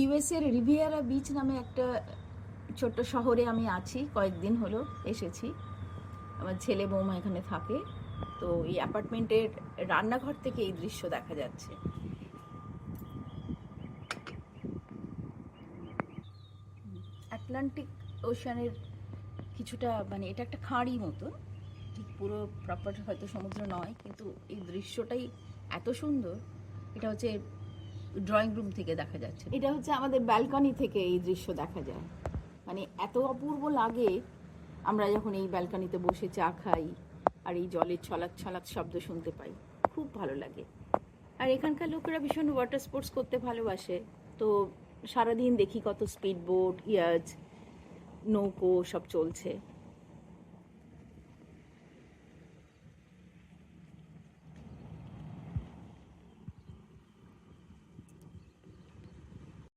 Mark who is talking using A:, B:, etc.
A: ইউএসএর রিভিয়ারা beach নামে একটা ছোট্ট শহরে আমি আছি, কয়েকদিন হলো এসেছি। আমার ছেলে বৌমা এখানে থাকে। তো এই অ্যাপার্টমেন্টের রান্নাঘর থেকে এই দৃশ্য দেখা যাচ্ছে। আটলান্টিক ওশানের কিছুটা মানে এটা একটা খাঁড়ি মতো ঠিক পুরো প্রপার হয়তো সমুদ্র নয়, কিন্তু এই দৃশ্যটাই এত সুন্দর। এটা হচ্ছে ড্রয়িং রুম থেকে দেখা যাচ্ছে। এটা হচ্ছে আমাদের ব্যালকনি থেকে এই দৃশ্য দেখা যায়। মানে এত অপূর্ব লাগে, আমরা যখন এই ব্যালকনিতে বসে চা খাই আর এই জলের ছলাক ছলাক শব্দ শুনতে পাই, খুব ভালো লাগে। আর এখানকার লোকেরা ভীষণ ওয়াটার স্পোর্টস করতে ভালোবাসে। তো সারাদিন দেখি কত স্পিড বোট ইয়াজ, নৌকো সব চলছে।